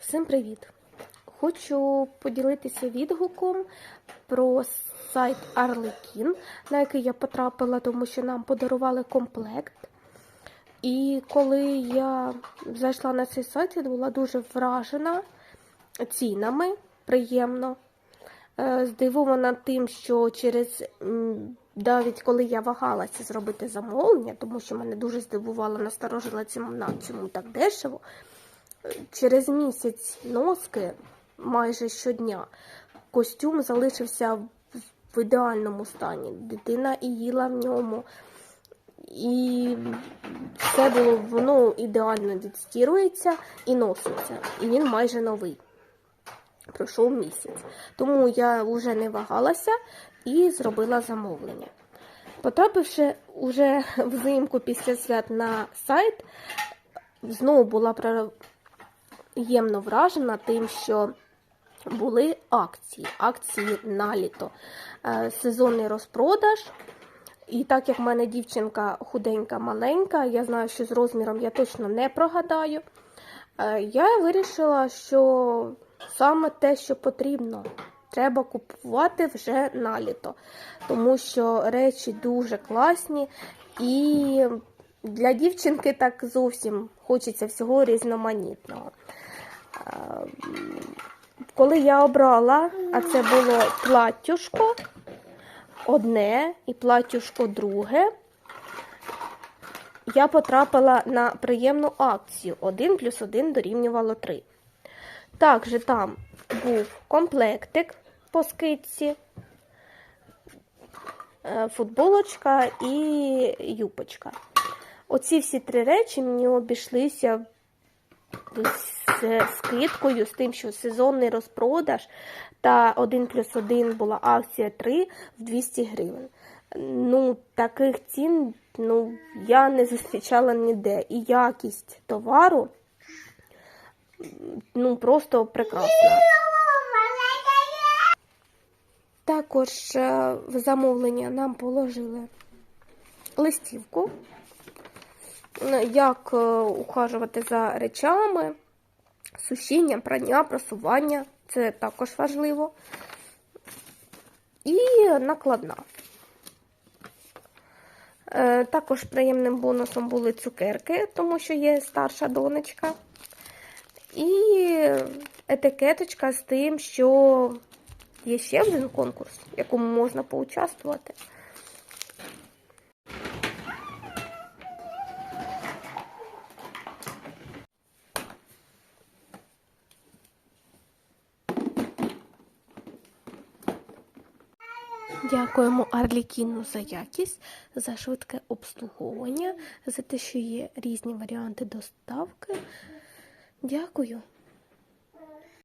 Всім привіт! Хочу поділитися відгуком про сайт Arlekin, на який я потрапила, тому що нам подарували комплект. І коли я зайшла на цей сайт, я була дуже вражена цінами, приємно. Е, Здивована тим, що через навіть коли я вагалася зробити замовлення, тому що мене дуже здивувала, насторожила ціна, чому так дешево. Через місяць носки майже щодня костюм залишився в- ідеальному стані. Дитина і їла в ньому. І все було воно ідеально відстірується і носиться. І він майже новий. Пройшов місяць. Тому я вже не вагалася і зробила замовлення. Потрапивши уже взимку після свят на сайт, знову була приємно вражена тим, що були акції, акції на літо, Е, сезонний розпродаж. І так як в мене дівчинка худенька, маленька, я знаю, що з розміром я точно не прогадаю. е, Я вирішила, що саме те, що потрібно, треба купувати вже на літо. Тому що речі дуже класні і для дівчинки так зовсім хочеться всього різноманітного. Коли я обрала, а це було платтюшко одне і платтюшко друге, я потрапила на приємну акцію 1 плюс 1 дорівнювало 3. Також там був комплектик по скидці, е, футболочка і юпочка. Оці всі три речі мені обійшлися з скидкою, з тим, що сезонний розпродаж та 1 плюс 1 була акція 3 в 200 гривень. Ну, таких цін ну, я не зустрічала ніде. І якість товару ну, просто прекрасна. Також е, в замовлення нам положили листівку, як е, ухажувати за речами, сушіння, прання, просування. Це також важливо. І накладна. Е, Також приємним бонусом були цукерки, тому що є старша донечка. І етикеточка з тим, що є ще один конкурс, в якому можна поучаствувати. Дякуємо Арлікіну за якість, за швидке обслуговування, за те, що є різні варіанти доставки. Дякую.